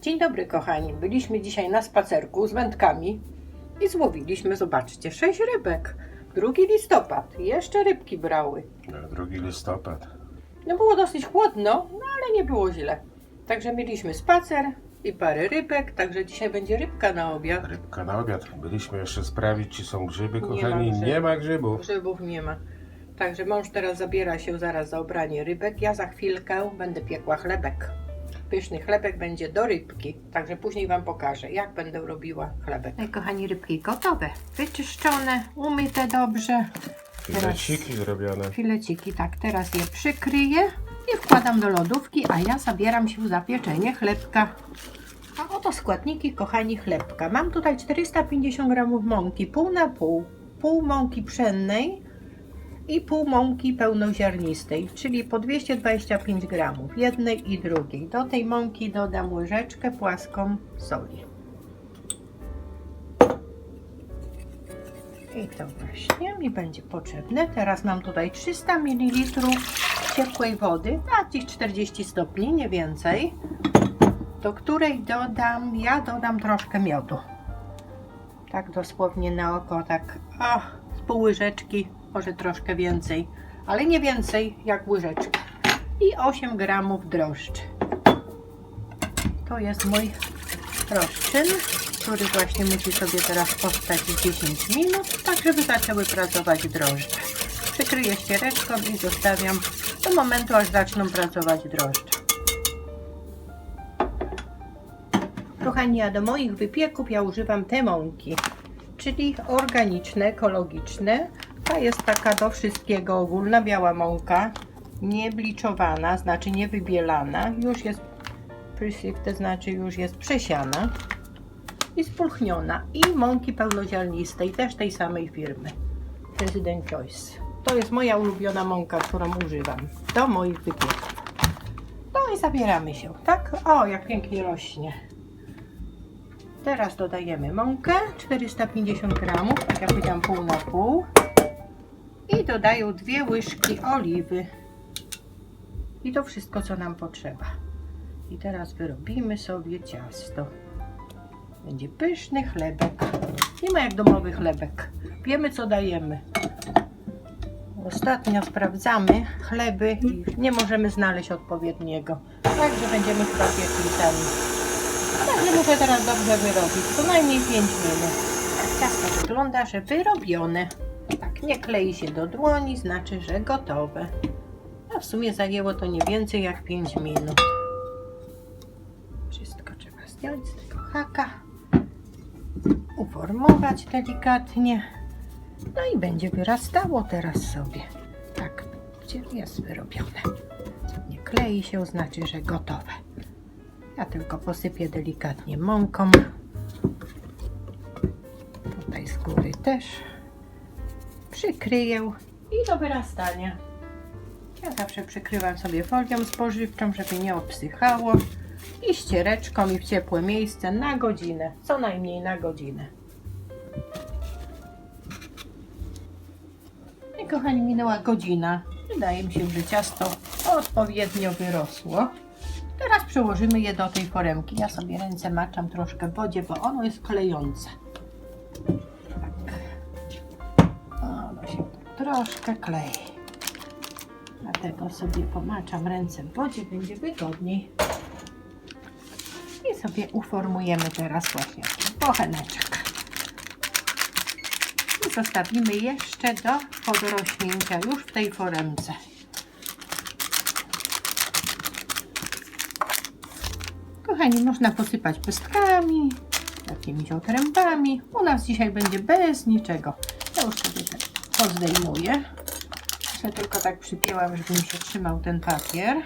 Dzień dobry, kochani. Byliśmy dzisiaj na spacerku z wędkami i złowiliśmy, zobaczcie, sześć rybek. Drugi listopad. Jeszcze rybki brały. Na 2 listopad. No było dosyć chłodno, no ale nie było źle. Także mieliśmy spacer i parę rybek, także dzisiaj będzie rybka na obiad. Rybka na obiad. Byliśmy jeszcze sprawdzić, czy są grzyby, Nie kochani. ma grzybów. nie ma grzybów. Grzybów nie ma. Także mąż teraz zabiera się zaraz za obranie rybek. Ja za chwilkę będę piekła chlebek. Pyszny chlebek będzie do rybki. Także później Wam pokażę, jak będę robiła chlebek. No i kochani, rybki gotowe. Wyczyszczone, umyte dobrze. Fileciki zrobione. Fileciki, tak, teraz je przykryję i wkładam do lodówki, a ja zabieram się za pieczenie chlebka. A oto składniki, kochani, chlebka. Mam tutaj 450 gramów mąki, pół na pół. Pół mąki pszennej i pół mąki pełnoziarnistej, czyli po 225 gramów jednej i drugiej. Do tej mąki dodam łyżeczkę płaską soli. I to właśnie mi będzie potrzebne. Teraz mam tutaj 300 ml ciepłej wody, na gdzieś 40 stopni, nie więcej, do której dodam, ja dodam troszkę miodu. Tak dosłownie na oko, tak o, z pół łyżeczki, może troszkę więcej, ale nie więcej jak łyżeczka. I 8 gramów drożdży. To jest mój rozczyn, który właśnie musi sobie teraz powstać 10 minut, tak żeby zaczęły pracować drożdże. Przykryję ściereczką i zostawiam do momentu, aż zaczną pracować drożdże. Kochani, a do moich wypieków ja używam te mąki, czyli organiczne, ekologiczne. Ta jest taka do wszystkiego ogólna, biała mąka, niebliczowana, znaczy niewybielana, już jest Prysik, to znaczy już jest przesiana i spulchniona. I mąki pełnoziarnistej, też tej samej firmy. President Choice. To jest moja ulubiona mąka, którą używam do moich wypieków. No i zabieramy się, tak? O, jak pięknie rośnie. Teraz dodajemy mąkę, 450 gramów, tak jak powiedziałam, pół na pół. I dodaję dwie łyżki oliwy. I to wszystko, co nam potrzeba. I teraz wyrobimy sobie ciasto. Będzie pyszny chlebek. Nie ma jak domowy chlebek. Wiemy co dajemy. Ostatnio sprawdzamy chleby i nie możemy znaleźć odpowiedniego. Także będziemy chyba piekli sami. Także muszę teraz dobrze wyrobić. Co najmniej 5 minut. Ciasto wygląda, że wyrobione. Nie klei się do dłoni, znaczy, że gotowe. A w sumie zajęło to nie więcej jak 5 minut. Wszystko trzeba zdjąć z tego haka, uformować delikatnie. No i będzie wyrastało teraz sobie. Tak, jest wyrobione. Nie klei się, znaczy, że gotowe. Ja tylko posypię delikatnie mąką. Tutaj z góry też. Przykryję i do wyrastania. Ja zawsze przykrywam sobie folią spożywczą, żeby nie obsychało i ściereczką i w ciepłe miejsce na godzinę, co najmniej na godzinę. I kochani, minęła godzina. Wydaje mi się, że ciasto odpowiednio wyrosło. Teraz przełożymy je do tej foremki. Ja sobie ręce maczam troszkę w wodzie, bo ono jest klejące. Troszkę klei. Dlatego sobie pomaczam ręce w wodzie, będzie wygodniej. I sobie uformujemy teraz właśnie bocheneczek. I zostawimy jeszcze do podrośnięcia już w tej foremce. Kochani, można posypać pestkami, jakimiś otrębami. U nas dzisiaj będzie bez niczego. Ja już sobie tak pozdejmuję. Jeszcze tylko tak przypięłam, żeby mi się trzymał ten papier.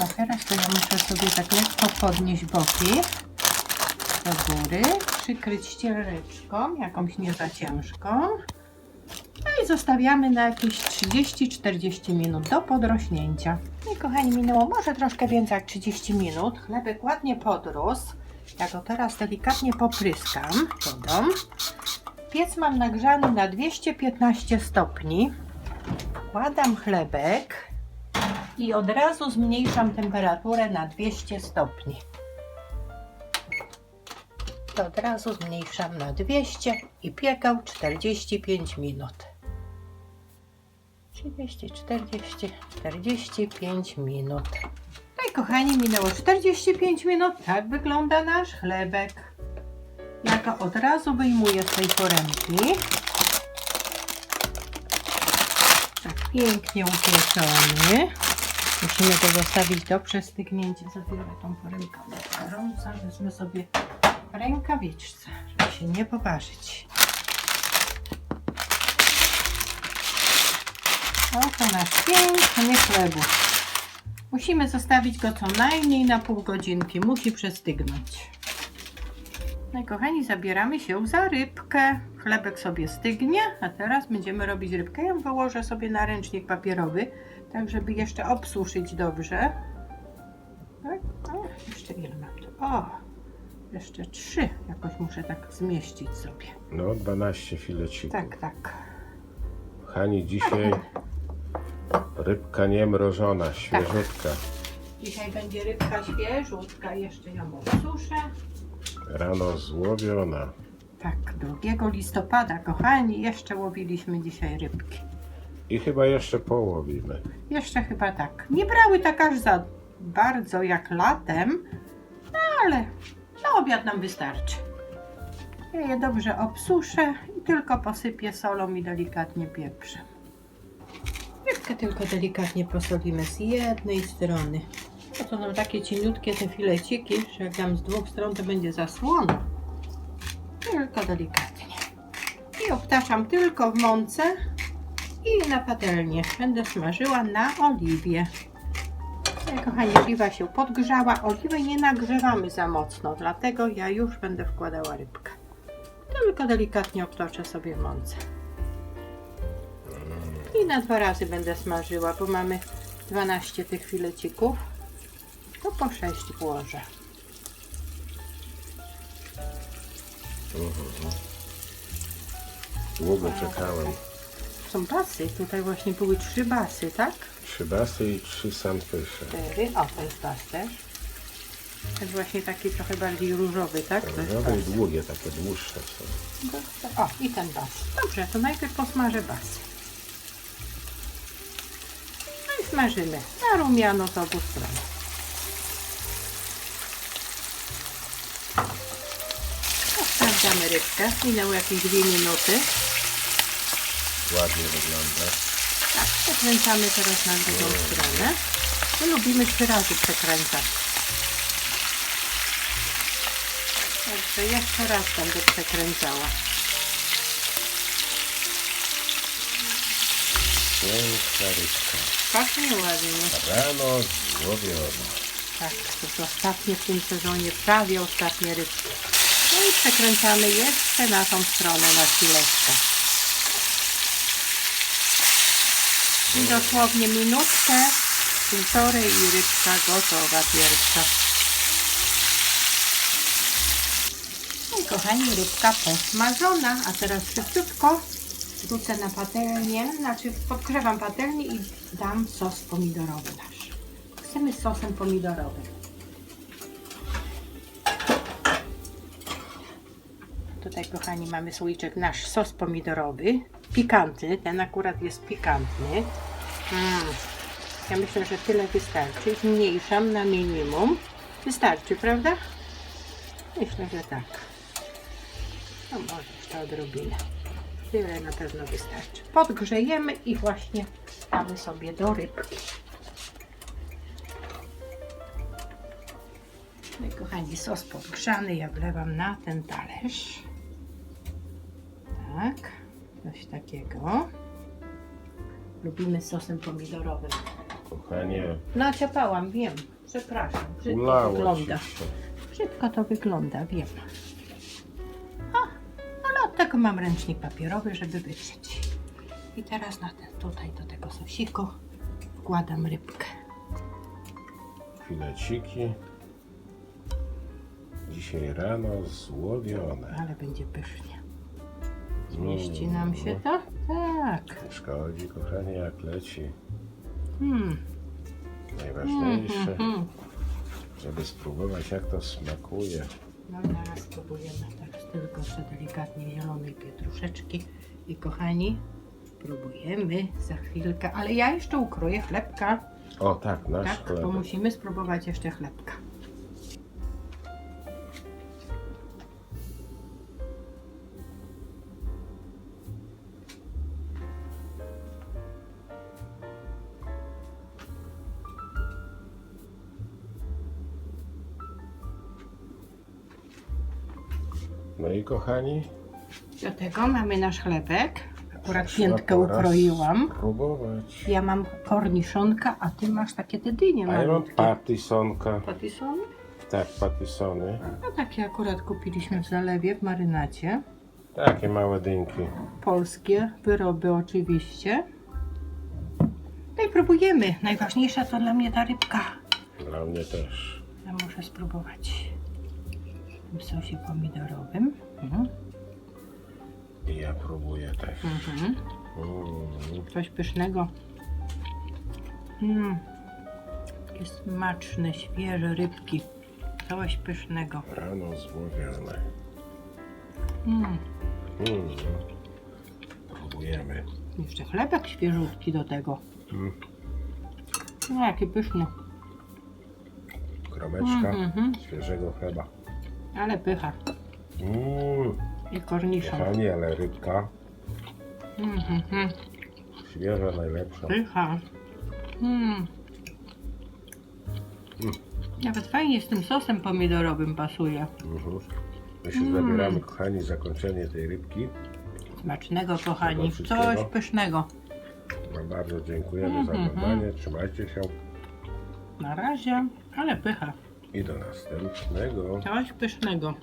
A teraz to ja muszę sobie tak lekko podnieść boki do góry, przykryć ściereczką, jakąś nie za ciężką. No i zostawiamy na jakieś 30-40 minut do podrośnięcia. No i kochani, minęło może troszkę więcej jak 30 minut. Chlebek ładnie podrósł. Ja go teraz delikatnie popryskam wodą. Piec mam nagrzany na 215 stopni. Wkładam chlebek i od razu zmniejszam temperaturę na 200 stopni. to od razu zmniejszam na 200 i piekał 45 minut. 30, 40, 45 minut. No i kochani, minęło 45 minut. Tak wygląda nasz chlebek. Go od razu wyjmuję z tej foremki. Tak pięknie upieczony. Musimy go zostawić do przestygnięcia. Zabiorę tą foremkę od gorąca. Wezmę sobie rękawiczce, żeby się nie poparzyć. Oto nasz piękny chlebów. Musimy zostawić go co najmniej na pół godzinki. Musi przestygnąć. No i kochani, zabieramy się za rybkę. Chlebek sobie stygnie, a teraz będziemy robić rybkę. Ja wyłożę sobie na ręcznik papierowy, tak żeby jeszcze obsuszyć dobrze. Tak? O, jeszcze ile mam tu? O, jeszcze trzy. Jakoś muszę tak zmieścić sobie. No, 12 filecików. Tak, tak. Hani, dzisiaj rybka nie mrożona, świeżutka. Dzisiaj będzie rybka świeżutka. Jeszcze ją obsuszę. Rano złowiona. Tak, 2 listopada, kochani, jeszcze łowiliśmy dzisiaj rybki. I chyba jeszcze połowimy. Jeszcze chyba tak. Nie brały tak aż za bardzo jak latem, no ale na obiad nam wystarczy. Ja je dobrze obsuszę i tylko posypię solą i delikatnie pieprzem. Rybkę tylko delikatnie posolimy z jednej strony. To są takie cieniutkie te fileciki, że jak dam z dwóch stron to będzie zasłona. Tylko delikatnie. I obtaczam tylko w mące i na patelnię. Będę smażyła na oliwie. I Kochani, oliwa się podgrzała. Oliwę nie nagrzewamy za mocno, dlatego ja już będę wkładała rybkę. Tylko delikatnie obtoczę sobie mące. I na dwa razy będę smażyła, bo mamy 12 tych filecików. To po 6 włożę. Długo czekałem. Są basy. Tutaj właśnie były trzy basy, tak? Trzy basy i trzy sandfishy. Cztery. O, to jest bas też. To jest właśnie taki trochę bardziej różowy, tak? To jest Różowe i bas. długie, takie dłuższe są. O, i ten bas. Dobrze, to najpierw posmażę bas. No i smażymy na rumiano z obu stron. Sprawdzamy rybkę. Minęły jakieś dwie minuty. Ładnie wygląda. Tak, przekręcamy teraz na drugą stronę. My lubimy trzy razy przekręcać. Także jeszcze raz będę przekręcała. Piękna rybka. Pachnie ładnie. Rano złowiona. Tak, to jest ostatnie w tym sezonie, prawie ostatnie rybki. No i przekręcamy jeszcze na tą stronę na chwileczkę. I dosłownie minutkę, półtorej i rybka gotowa pierwsza. No i kochani, rybka posmażona, a teraz szybciutko wrzucę na patelnię, znaczy podgrzewam patelnię i dam sos pomidorowy nasz. Chcemy sosem pomidorowym. Tutaj, kochani, mamy słoiczek nasz sos pomidorowy. Pikantny, ten akurat jest pikantny. Mm. Ja myślę, że tyle wystarczy. Zmniejszam na minimum. Wystarczy, prawda? Myślę, że tak. No może jeszcze odrobinę. Tyle na pewno wystarczy. Podgrzejemy i właśnie damy sobie do rybki. No i kochani, sos podgrzany ja wlewam na ten talerz. Tak, coś takiego. Lubimy z sosem pomidorowym. Kochanie, Naciapałam, wiem. Przepraszam. Brzydko ulało wygląda. się. Brzydko to wygląda, wiem. A, ale od tego mam ręcznik papierowy, żeby wytrzeć. I teraz na ten, tutaj do tego sosiku wkładam rybkę. Fileciki. Dzisiaj rano złowione. Ale będzie pysznie. Zmieści nam się to? Tak. Nie szkodzi, kochanie, jak leci. Hmm. Najważniejsze, Mm, mm, żeby spróbować, jak to smakuje. No zaraz spróbujemy teraz tylko jeszcze delikatnie zielonej pietruszeczki. I kochani, próbujemy za chwilkę, ale ja jeszcze ukroję chlebka. O tak, nasz Tak, chleb. bo musimy spróbować jeszcze chlebka. No i kochani, Do tego mamy nasz chlebek. Akurat piętkę ukroiłam. Spróbować. Ja mam korniszonka, a ty masz takie te dynie A ja mam malutkie. patysonka. Patisony? Tak, patysony. No takie akurat kupiliśmy w zalewie w marynacie. Takie małe dynki. Polskie wyroby oczywiście. No i próbujemy. Najważniejsza to dla mnie ta rybka. Dla mnie też. Ja muszę spróbować w tym sosie pomidorowym. Mhm. I ja próbuję też. Mhm. Mm. Coś pysznego. Mm. Takie smaczne, świeże rybki. Coś pysznego. Rano złowione. Mm. Mm. Próbujemy. Jeszcze chlebek świeżutki do tego. Mm. No jaki pyszny. Kromeczka Mhm. świeżego chleba. Ale pycha. Mm. I korniszon. Kochani, ale rybka Mhm. świeża, najlepsza. Pycha. Mm. Mm. Nawet fajnie z tym sosem pomidorowym pasuje. Mhm. My się Mm. zabieramy, kochani, zakończenie tej rybki. Smacznego, kochani. wszystkiego. Coś pysznego. Wam bardzo dziękujemy za Mhm. oglądanie. Trzymajcie się Na razie, ale pycha. I do następnego. Coś pysznego.